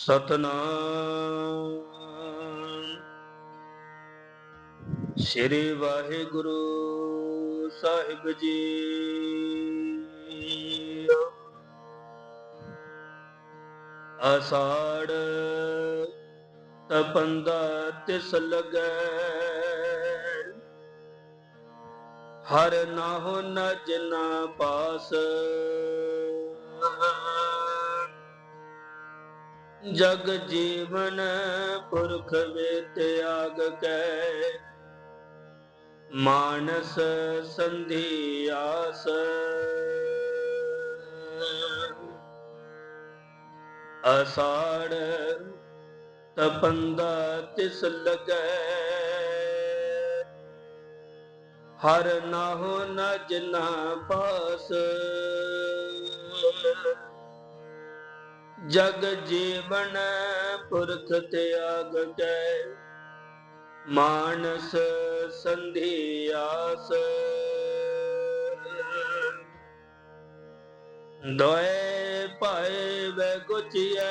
ਸਤਨਾਮ। ਸ੍ਰੀ ਵਾਹਿਗੁਰੂ ਸਾਹਿਬ ਜੀ। ਅਸਾੜ ਤਪੰਦਾ ਤਿਸ ਲਗੈ। ਹਰ ਨਾਹੋ ਨ ਪਾਸ। ਜਗ ਜੀਵਨ ਪੁਰਖ ਵੇ ਤਿਆਗ ਕੈ। ਮਾਨਸ ਸੰਧੀ ਆਸ। ਅਸਾੜ ਤਪੰਦਾ ਤਿਸ ਲਗੈ। ਹਰ ਨਾਹੋ ਨ ਜਿਨਾ ਪਾਸ। ਜਗ ਜੀਵਨ ਪੁਰਖ ਤਿਆਗ ਕੈ। ਮਾਨਸ ਸੰਧੀ ਆਸ। ਦੋਏ ਭਾਏ ਵੈ ਗੁਚੀਐ।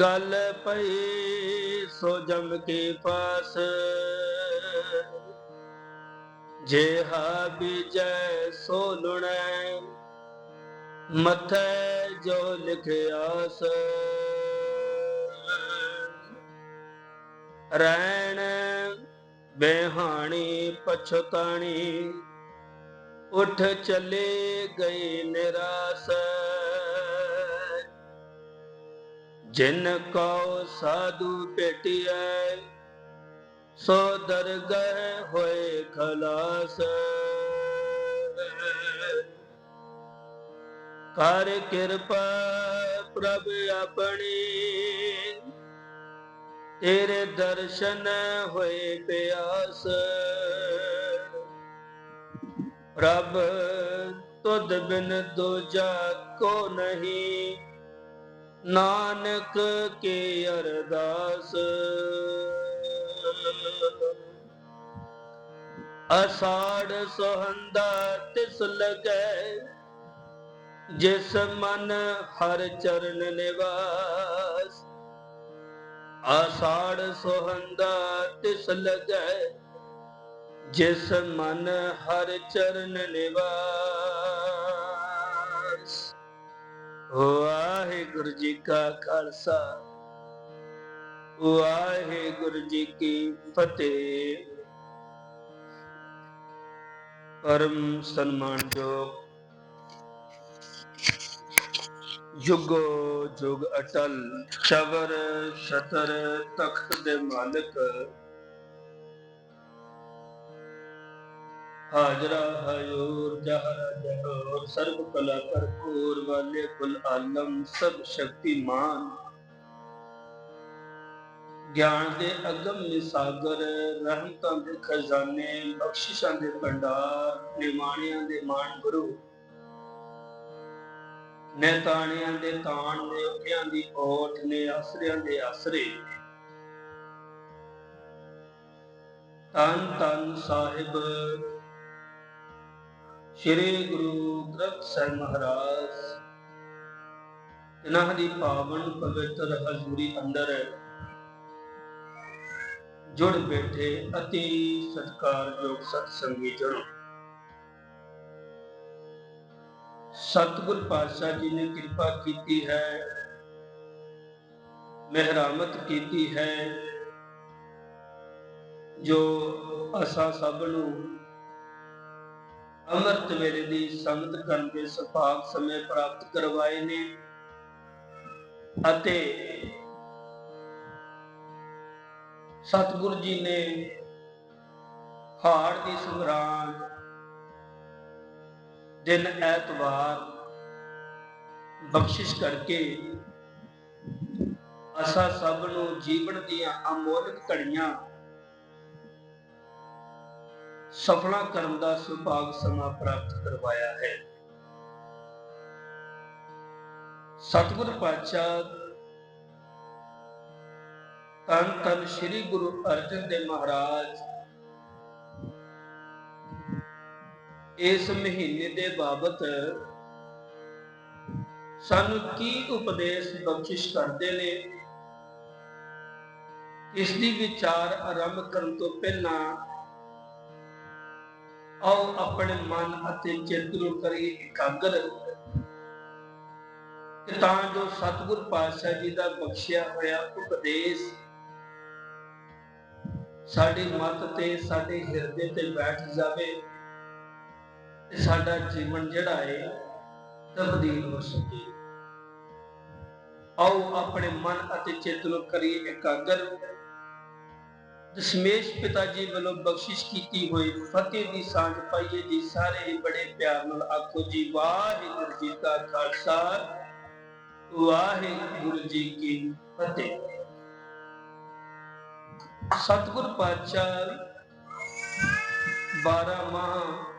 ਗੱਲ ਪਈ ਸੋ ਜਮ ਕੇ ਪਾਸ। ਜੇ ਹਾ ਬੀਜੈ ਸੋ ਲੁਣੈ। ਮਥੈ ਜੋ ਲਿਖਿਆਸ ਰੈਣ ਬੇਹਾਣੀ ਪਛਤਾਣੀ, ਉਠ ਚਲੇ ਗਏ ਨਿਰਾਸ। ਜਿਨ ਕਉ ਸਾਧੂ ਭੇਟਿਐ, ਸੋ ਦਰਗਹਿ ਹੋਏ ਖਲਾਸ। ਕਰ ਕਿਰਪਾ ਪ੍ਰਭ ਆਪਣੀ। ਤੇਰੇ ਦਰਸ਼ਨ ਹੋਏ ਪਿਆਸ। ਪ੍ਰਭ, ਤੁਧ ਬਿਨ ਦੂਜਾ ਕੋ ਨਹੀਂ। ਨਾਨਕ ਕੇ ਅਰਦਾਸ। ਅਸਾੜ ਸੋਹੰਦਾ ਤਿਸ ਲਗੈ। ਜਿਸ ਮਨ ਹਰ ਚਰਨ ਨਿਵਾਸ ਆਸਾੜ ਸੋਹੰਦਾ ਤਿਸ ਲਗੈ। ਜਿਸ ਮਨ ਹਰ ਚਰਨ ਨਿਵਾਸ, ਵਾਹਿਗੁਰੂ ਜੀ ਕਾ ਖਾਲਸਾ, ਵਾਹਿਗੁਰੂ ਜੀ ਕੀ ਫਤਿਹ। ਪਰਮ ਸਨਮਾਨਯੋਗ ਯੁਗੋ ਜੁਗ ਅਟਲ ਚਵਰ ਛਤਰ ਤਖਤ ਦੇ ਮਾਲਕ। ਹਾਜ਼ਰਾ ਹਯੂਰ, ਜਹਰਾ ਜਹੂਰ, ਸਰਬ ਕਲਾ ਭਰਪੂਰ, ਵਾਲੇ ਕੁਲ ਆਲਮ, ਸਭ ਸ਼ਕਤੀਮਾਨ। ਗਿਆਨ ਦੇ ਅਗਮ ਨਿਸਾਗਰ, ਰਹਿਮਤਾਂ ਦੇ ਖਜ਼ਾਨੇ, ਬਖਸ਼ਿਸ਼ਾਂ ਦੇ ਭੰਡਾਰ, ਨਿਮਾਣਿਆਂ ਦੇ ਮਾਣ ਗੁਰੂ। ਨੈਤਾਣਿਆਂ ਦੇ ਤਾਣ ਨੇ, ਉੱਠਿਆਂ ਦੀ ਓਠ ਨੇ, ਆਸਰਿਆਂ ਦੇ ਆਸਰੇ। ਤਨ ਤਨ ਸਾਹਿਬ, ਸ੍ਰੀ ਗੁਰੂ ਗ੍ਰੰਥ ਸਾਹਿਬ ਮਹਾਰਾਜ ਇਹਨਾਂ ਦੀ ਪਾਵਨ ਪਵਿੱਤਰ ਹਜ਼ੂਰੀ ਅੰਦਰ ਜੁੜ ਬੈਠੇ ਅਤੀ ਸਤਿਕਾਰਯੋਗ ਸਤਸੰਗੀ ਜਣੋ ਸਤਿਗੁਰ ਪਾਤਸ਼ਾਹ ਜੀ ਨੇ ਕਿਰਪਾ ਕੀਤੀ ਹੈ, ਮਿਹਰਾਮਤ ਕੀਤੀ ਹੈ, ਜੋ ਅਸਾਂ ਸਭ ਨੂੰ ਅੰਮ੍ਰਿਤ ਵੇਲੇ ਦੀ ਸੰਗਤ ਕਰਨ ਦੇ ਸੁਭਾਗ ਸਮੇਂ ਪ੍ਰਾਪਤ ਕਰਵਾਏ ਨੇ ਅਤੇ ਸਤਿਗੁਰ ਜੀ ਨੇ ਹਾੜ ਦੀ ਸੰਗਰਾਂਦ ਦਿਨ ਐਤਵਾਰ ਬਖਸ਼ਿਸ਼ ਕਰਕੇ ਅਸਾਂ ਸਭ ਨੂੰ ਜੀਵਨ ਦੀਆਂ ਅਮੋਲਕ ਘੜੀਆਂ ਸਫਲਾ ਕਰਨ ਦਾ ਸੁਭਾਗ ਸਮਾਂ ਪ੍ਰਾਪਤ ਕਰਵਾਇਆ ਹੈ। ਸਤਿਗੁਰ ਪਾਤਸ਼ਾਹ ਤਨ ਤਨ ਸ੍ਰੀ ਗੁਰੂ ਅਰਜਨ ਦੇਵ ਮਹਾਰਾਜ ਇਸ ਮਹੀਨੇ ਦੇ ਬਾਬਤ ਸਾਨੂੰ ਕੀ ਉਪਦੇਸ਼, ਬਖਸ਼ਿਸ਼ ਕਰਦੇ ਨੇ? ਇਸ ਦੀ ਵਿਚਾਰ ਆਰੰਭ ਕਰਨ ਤੋਂ ਪਹਿਲਾਂ ਆਓ ਆਪਣੇ ਮਨ ਅਤੇ ਚਿੱਤ ਨੂੰ ਕਰੀਏ ਇਕਾਗਰ ਕਿ ਤਾਂ ਜੋ ਸਤਿਗੁਰ ਪਾਤਸ਼ਾਹ ਜੀ ਦਾ ਬਖਸ਼ਿਆ ਹੋਇਆ ਉਪਦੇਸ਼ ਸਾਡੇ ਮਤ ਤੇ, ਸਾਡੇ ਹਿਰਦੇ ਤੇ ਬੈਠ ਜਾਵੇ। ਤੇ ਸਾਡਾ ਜੀਵਨ ਜਿਹੜਾ ਹੈ ਤਬਦੀਲ ਹੋ ਸਕੇ। ਆਓ ਆਪਣੇ ਮਨ ਅਤੇ ਚਿੱਤ ਨੂੰ ਕਰੀਏ ਇਕਾਗਰ। ਦਸ਼ਮੇਸ਼ ਪਿਤਾ ਜੀ ਵੱਲੋਂ ਬਖਸ਼ਿਸ਼ ਕੀਤੀ ਹੋਈ ਫਤਿਹ ਦੀ ਸਾਂਝ ਪਾਈਏ ਜੀ ਸਾਰੇ ਹੀ ਬੜੇ ਪਿਆਰ ਨਾਲ ਆਖੋ ਜੀ, ਵਾਹਿਗੁਰੂ ਜੀ ਕਾ ਖਾਲਸਾ, ਵਾਹਿਗੁਰੂ ਜੀ ਕੀ ਫਤਿਹ। ਸਤਿਗੁਰ ਪਾਤਸ਼ਾਹ 12 ਮਾਹ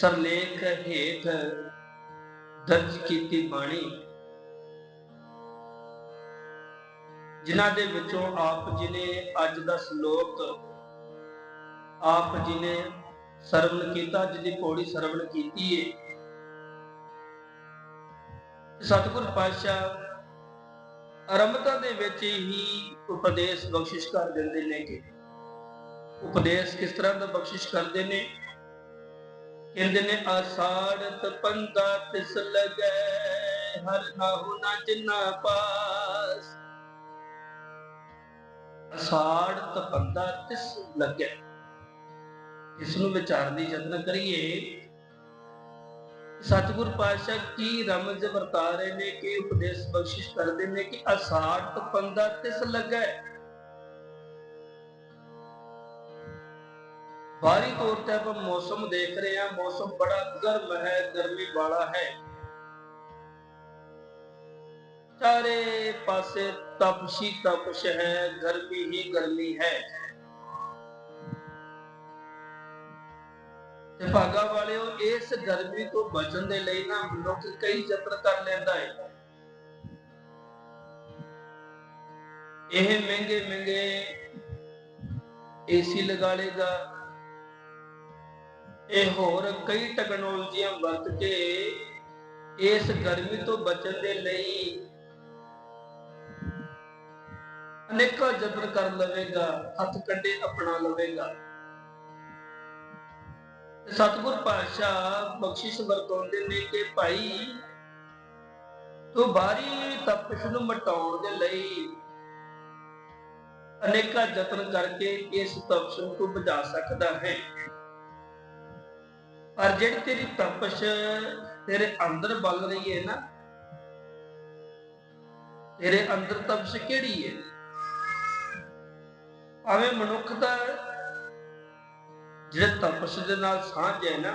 ਸਰਲੇਖ ਹੇਠ ਦਰਜ ਕੀਤੀ ਬਾਣੀ। ਜਿਨ੍ਹਾਂ ਦੇ ਵਿੱਚੋਂ ਆਪ ਜੀ ਨੇ ਅੱਜ ਦਾ ਸ਼ਲੋਕ, ਆਪ ਜੀ ਨੇ ਸਰਵਣ ਕੀਤਾ ਅੱਜ ਪੌੜੀ ਸਰਵਣ ਕੀਤੀ ਏ। ਸਤਿਗੁਰ ਪਾਤਸ਼ਾਹ ਆਰੰਭਤਾ ਦੇ ਵਿੱਚ ਹੀ ਉਪਦੇਸ਼ ਬਖਸ਼ਿਸ਼ ਕਰ ਦਿੰਦੇ ਨੇ ਕਿ ਉਪਦੇਸ਼ ਕਿਸ ਤਰ੍ਹਾਂ ਦਾ ਬਖਸ਼ਿਸ਼ ਕਰਦੇ ਨੇ? ਕਹਿੰਦੇ ਨੇ ਆਸਾੜ ਤਪੰਦਾ ਤਿਸ ਲਗੈ, ਹਰ ਨਾਹੂ ਨਾ ਜਿਨਾ ਪਾਸ। ਅਸਾੜ ਤਪੰਦਾ ਤਿਸ ਲੱਗੈ। ਇਸ ਨੂੰ ਵਿਚਾਰਨ ਦੀ ਯਤਨ ਕਰੀਏ। ਸਤਿਗੁਰ ਪਾਤਸ਼ਾਹ ਕੀ ਰਮਜ਼ ਵਰਤਾ ਰਹੇ ਨੇ, ਕਿ ਉਪਦੇਸ਼ ਬਖਸ਼ਿਸ਼ ਕਰਦੇ ਨੇ ਕਿ ਅਸਾੜ ਤਪੰਦਾ ਤਿਸ ਲੱਗੈ। ਬਾਹਰੀ ਤੌਰ ਤੇ ਆਪਾਂ ਮੌਸਮ ਦੇਖ ਰਹੇ ਹਾਂ, ਮੌਸਮ ਬੜਾ ਗਰਮ ਹੈ, ਗਰਮੀ ਵਾਲਾ ਹੈ। ਚਾਰੇ ਪਾਸੇ ਤਪਸ਼ੀ ਤਪਸ਼ ਹੈ, ਗਰਮੀ ਹੀ ਗਰਮੀ ਹੈ। ਤੇ ਭਾਗਾ ਵਾਲਿਓ, ਇਸ ਗਰਮੀ ਤੋਂ ਬਚਣ ਦੇ ਲਈ ਨਾ ਮਨੁੱਖ ਕਈ ਯਤਨ ਕਰ ਲੈਂਦਾ ਹੈ। ਇਹ ਮਹਿੰਗੇ ਮਹਿੰਗੇ ਏਸੀ ਲਗਾ ਲੇਗਾ ਇਹ ਹੋਰ ਕਈ ਟੈਕਨੋਲੋਜੀਆਂ ਵਰਤ ਕੇ ਇਸ ਗਰਮੀ ਤੋਂ ਬਚਣ ਦੇ ਲਈ ਅਨੇਕਾਂ ਯਤਨ ਕਰ ਲਵੇਗਾ, ਹੱਥ ਕੰਡੇ ਅਪਣਾ ਲਵੇਗਾ। ਸਤਿਗੁਰ ਪਾਤਸ਼ਾਹ ਬਖਸ਼ਿਸ਼ ਵਰਤਾਉਂਦੇ ਨੇ ਕਿ ਭਾਈ ਤੂੰ ਬਾਹਰੀ ਤਪਸ਼ ਨੂੰ ਮਟਾਉਣ ਦੇ ਲਈ ਅਨੇਕਾਂ ਯਤਨ ਕਰਕੇ ਇਸ ਤਪਸ਼ ਨੂੰ ਤੂੰ ਬੁਝਾ ਸਕਦਾ ਹੈ। ਪਰ ਜਿਹੜੀ ਤੇਰੀ ਤਪਸ਼ ਤੇਰੇ ਅੰਦਰ ਬਲ ਰਹੀ ਹੈ ਨਾ, ਤੇਰੇ ਅੰਦਰ ਤਪਸ਼ ਕਿਹੜੀ ਹੈ? ਭਾਵੇਂ ਮਨੁੱਖ ਦਾ ਜਿਹੜੇ ਤਪਸ਼ ਦੇ ਨਾਲ ਸਾਂਝ ਹੈ ਨਾ,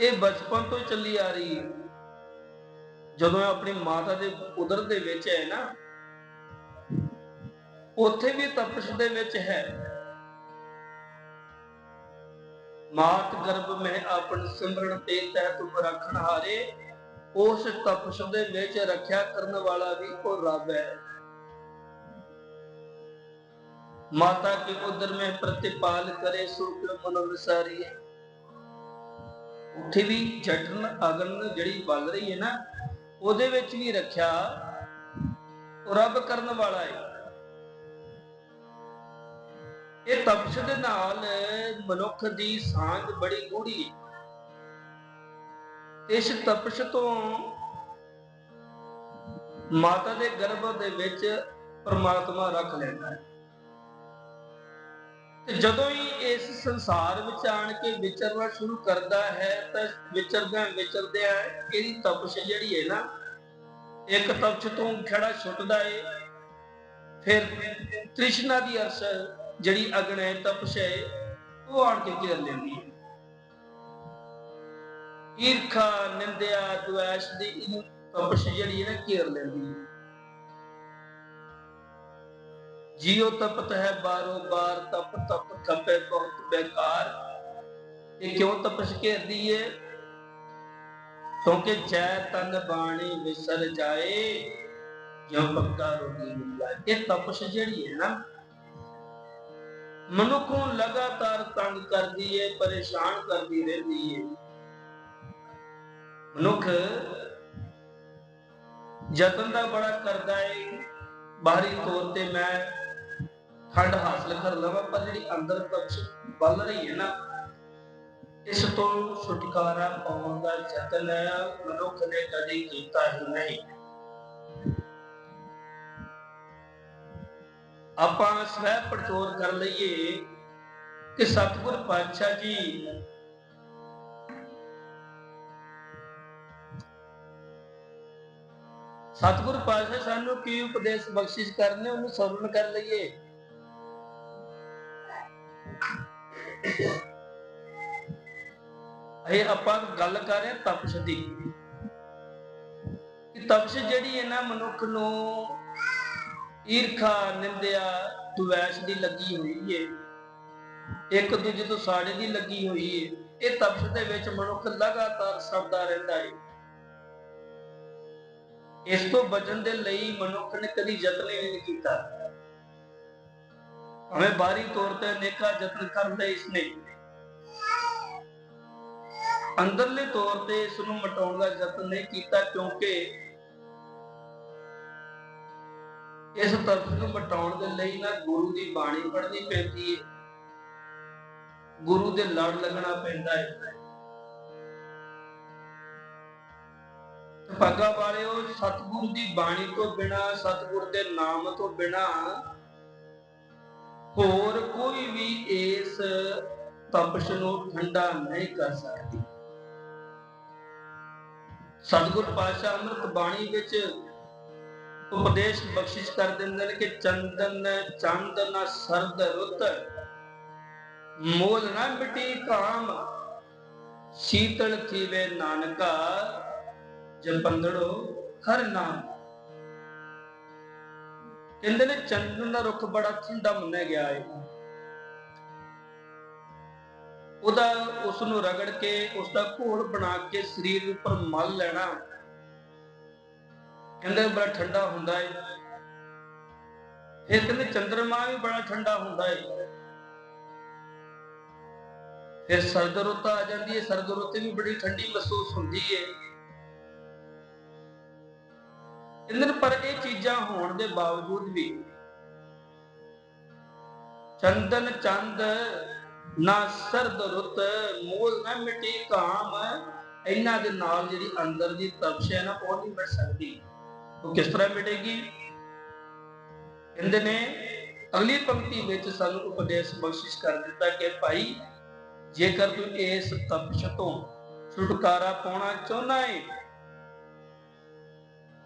ਇਹ ਬਚਪਨ ਤੋਂ ਚੱਲੀ ਆ ਰਹੀ ਹੈ। ਜਦੋਂ ਇਹ ਆਪਣੀ ਮਾਤਾ ਦੇ ਉਦਰ ਦੇ ਵਿੱਚ ਹੈ ਨਾ, ਉੱਥੇ ਵੀ ਤਪਸ਼ ਦੇ ਵਿੱਚ ਹੈ। ਮਾਤ ਗਰਭ ਮੈਂ ਆਪਣ ਸਿਮਰਨ ਤੇ ਤੈ ਤੁਮ ਰੱਖਣ ਹਾਰੇ, ਉਸ ਤਪਸ਼ ਦੇ ਵਿੱਚ ਰੱਖਿਆ ਕਰਨ ਵਾਲਾ ਵੀ ਉਹ ਰੱਬ ਹੈ। ਮਾਤਾ ਕੀ ਉਦਰ ਮੈਂ ਪ੍ਰਤਿਪਾਲ ਕਰੇ ਸੁਖ ਮਨ ਉੱਥੇ ਵੀ ਜਟਨ ਅਗਨ ਜਿਹੜੀ ਬਲ ਰਹੀ ਹੈ ਨਾ, ਉਹਦੇ ਵਿੱਚ ਵੀ ਰੱਖਿਆ ਰੱਬ ਕਰਨ ਵਾਲਾ ਹੈ। ਇਹ ਤਪਸ਼ ਦੇ ਨਾਲ ਮਨੁੱਖ ਦੀ ਸਾਂਝ ਬੜੀ ਗੂੜੀ ਹੈ। ਇਸ ਤਪਸ਼ ਤੋਂ ਮਾਤਾ ਦੇ ਗਰਭ ਦੇ ਵਿੱਚ ਪਰਮਾਤਮਾ ਰੱਖ ਲੈਂਦਾ ਹੈ। ਤੇ ਜਦੋਂ ਹੀ ਇਸ ਸੰਸਾਰ ਵਿੱਚ ਆਣ ਕੇ ਵਿਚਰਨਾ ਸ਼ੁਰੂ ਕਰਦਾ ਹੈ, ਤਾਂ ਵਿਚਰਦਿਆਂ ਵਿਚਰਦਿਆਂ ਇਹਦੀ ਤਪਸ਼ ਜਿਹੜੀ ਹੈ ਨਾ, ਇੱਕ ਤਪਸ਼ ਤੋਂ ਖੜਾ ਛੁੱਟਦਾ ਏ। ਫਿਰ ਤ੍ਰਿਸ਼ਨਾ ਦੀ ਅਰਸ਼ ਜਿਹੜੀ ਅਗਨ ਹੈ, ਤਪਸ਼ ਹੈ, ਉਹ ਆਣ ਕੇ ਘੇਰ ਲੈਂਦੀ ਹੈ। ਈਰਖਾ, ਨਿੰਦਿਆ, ਦੁਆਸ਼ ਦੀ ਇਹਨੂੰ ਤਪਸ਼ ਜਿਹੜੀ ਹੈ ਨਾ, ਘੇਰ ਲੈਂਦੀ ਹੈ। ਜਿਉ ਤਪਤ ਹੈ, ਬਾਰੋ ਬਾਰ ਤਪ ਤਪ ਤਪੇ ਬਹੁਤ ਬੇਕਾਰ। ਇਹ ਕਿਉਂ ਤਪਸ਼ ਘੇਰਦੀ ਹੈ? ਕਿਉਂਕਿ ਜੈ ਤਨ ਬਾਣੀ ਵਿਸਰ ਜਾਏ, ਜਿਉ ਪੱਕਾ ਰੋਗੀ ਮਿਲ ਇਹ ਤਪਸ਼ ਜਿਹੜੀ ਹੈ ਨਾ ਮਨੁੱਖ ਨੂੰ ਲਗਾਤਾਰ ਤੰਗ ਕਰਦੀ ਹੈ ਪਰੇਸ਼ਾਨ ਕਰਦੀ ਰਹਿੰਦੀ ਏ। ਮਨੁੱਖ ਯਤਨ ਦਾ ਬੜਾ ਕਰਦਾ ਹੈ ਬਾਹਰੀ ਤੌਰ ਤੇ ਮੈਂ ਠੰਡ ਹਾਸਲ ਕਰ ਲਵਾਂ, ਪਰ ਜਿਹੜੀ ਅੰਦਰ ਤਪਸ਼ ਬਲ ਰਹੀ ਹੈ ਨਾ, ਇਸ ਤੋਂ ਛੁਟਕਾਰਾ ਪਾਉਣ ਦਾ ਯਤਨ ਮਨੁੱਖ ਨੇ ਕਦੇ ਕੀਤਾ ਹੀ ਨਹੀਂ। ਆਪਾਂ ਸਵੈ ਪੜਚੋਲ ਕਰ ਲਈਏ ਕਿ ਸਤਿਗੁਰ ਪਾਤਸ਼ਾਹ ਜੀ ਸਤਿਗੁਰ ਪਾਤਸ਼ਾਹ ਸਾਨੂੰ ਕੀ ਉਪਦੇਸ਼ ਬਖਸ਼ਿਸ਼ ਕਰਨੇ ਉਹਨੂੰ ਸਰਵਣ ਕਰ ਲਈਏ? ਇਹ ਆਪਾਂ ਗੱਲ ਕਰ ਰਹੇ ਹਾਂ ਤਪਸ਼ ਦੀ। ਤਪਸ਼ ਜਿਹੜੀ ਇਹਨਾਂ ਮਨੁੱਖ ਨੂੰ ਈਰਖਾ ਨਿੰਦਿਆ ਦੁਵੈਸ਼ ਦੀ ਲੱਗੀ ਹੋਈ ਏ। ਇੱਕ ਦੂਜੇ ਤੋਂ ਸਾੜੇ ਦੀ ਲੱਗੀ ਹੋਈ ਏ। ਇਹ ਤਪਸ਼ ਦੇ ਵਿੱਚ ਮਨੁੱਖ ਲਗਾਤਾਰ ਸੜਦਾ ਰਹਿੰਦਾ ਏ। ਇਸ ਤੋਂ ਬਚਣ ਦੇ ਲਈ ਮਨੁੱਖ ਨੇ ਕਦੀ ਯਤਨ ਹੀ ਨਹੀਂ ਕੀਤਾ। ਹਮੇ ਬਾਹਰੀ ਤੌਰ ਤੇ ਅਨੇਕਾਂ ਯਤਨ ਕਰਦੇ ਇਸਨੇ। ਅੰਦਰਲੇ ਤੌਰ ਤੇ ਇਸ ਨੂੰ ਮਟਾਉਣ ਦਾ ਯਤਨ ਨਹੀਂ ਕੀਤਾ ਕਿਉਂਕਿ ਇਸ ਤਪਸ਼ ਨੂੰ ਮਟਾਉਣ ਦੇ ਲਈ ਨਾ ਗੁਰੂ ਦੀ ਬਾਣੀ ਪੜ੍ਹਨੀ ਪੈਂਦੀ ਹੈ ਗੁਰੂ ਦੇ ਲੜ ਲੱਗਣਾ ਪੈਂਦਾ ਹੈ ਭਾਗਾ ਵਾਲਿਓ, ਸਤਿਗੁਰੂ ਦੀ ਬਾਣੀ ਤੋਂ ਬਿਨਾ, ਸਤਿਗੁਰ ਦੇ ਨਾਮ ਤੋਂ ਬਿਨਾ ਹੋਰ ਕੋਈ ਵੀ ਇਸ ਤਪਸ਼ ਨੂੰ ਠੰਡਾ ਨਹੀਂ ਕਰ ਸਕਦੀ। ਸਤਿਗੁਰ ਪਾਤਸ਼ਾਹ ਅੰਮ੍ਰਿਤ ਬਾਣੀ ਵਿੱਚ ਉਪਦੇਸ਼ ਬਖਸ਼ਿਸ਼ ਕਰ ਦਿੰਦੇ ਨੇ ਕਿ ਚੰਦਨ, ਚੰਦ ਨਾ ਸਰਦ ਰੁੱਤ, ਮੋਲ ਨਾ ਮਿਟੀ ਕਾਮ ਸ਼ੀਤਲ ਥੀਵੇ ਨਾਨਕਾ, ਜਪੰਦੜੋ ਹਰ ਨਾਮ। ਕਹਿੰਦੇ ਨੇ ਚੰਦਨ ਦਾ ਰੁੱਖ ਬੜਾ ਠੰਡਾ ਮੰਨਿਆ ਗਿਆ ਹੈ ਉਹਦਾ ਉਸ ਨੂੰ ਰਗੜ ਕੇ ਉਸ ਦਾ ਘੋਲ ਬਣਾ ਕੇ ਸਰੀਰ ਉੱਪਰ ਮਲ ਲੈਣਾ। ਕਹਿੰਦੇ ਬੜਾ ਠੰਡਾ ਹੁੰਦਾ ਹੈ ਫਿਰ ਕਹਿੰਦੇ ਚੰਦਰਮਾ ਵੀ ਬੜਾ ਠੰਡਾ ਹੁੰਦਾ ਹੈ ਫਿਰ ਸਰਦ ਰੁੱਤ ਆ ਜਾਂਦੀ ਹੈ ਸਰਦ ਰੁੱਤ ਵੀ ਬੜੀ ਠੰਡੀ ਮਹਿਸੂਸ ਹੁੰਦੀ ਹੈ ਇੰਦਰ ਪਰ ਇਹ ਚੀਜ਼ਾਂ ਹੋਣ ਦੇ ਬਾਵਜੂਦ ਵੀ ਚੰਦਨ ਚੰਦ ਨਾ ਸਰਦ ਰੁੱਤ, ਮੂਲ ਨਾ ਮਿੱਟੀ ਕਾਮ ਇਹਨਾਂ ਦੇ ਨਾਲ ਜਿਹੜੀ ਅੰਦਰ ਦੀ ਤਪਸ਼ ਹੈ ਨਾ, ਉਹ ਨਹੀਂ ਮਿਟ ਸਕਦੀ। ਉਹ ਕਿਸ ਤਰ੍ਹਾਂ ਮਿਟੇਗੀ? ਕਹਿੰਦੇ ਨੇ, ਅਗਲੀ ਪੰਕਤੀ ਵਿੱਚ ਸਾਨੂੰ ਉਪਦੇਸ਼ ਬਖਸ਼ਿਸ਼ ਕਰ ਦਿੱਤਾ ਕਿ ਭਾਈ, ਜੇਕਰ ਤੂੰ ਇਸ ਤਪਸ਼ ਤੋਂ ਛੁਟਕਾਰਾ ਪਾਉਣਾ ਚਾਹੁੰਦਾ ਹੈ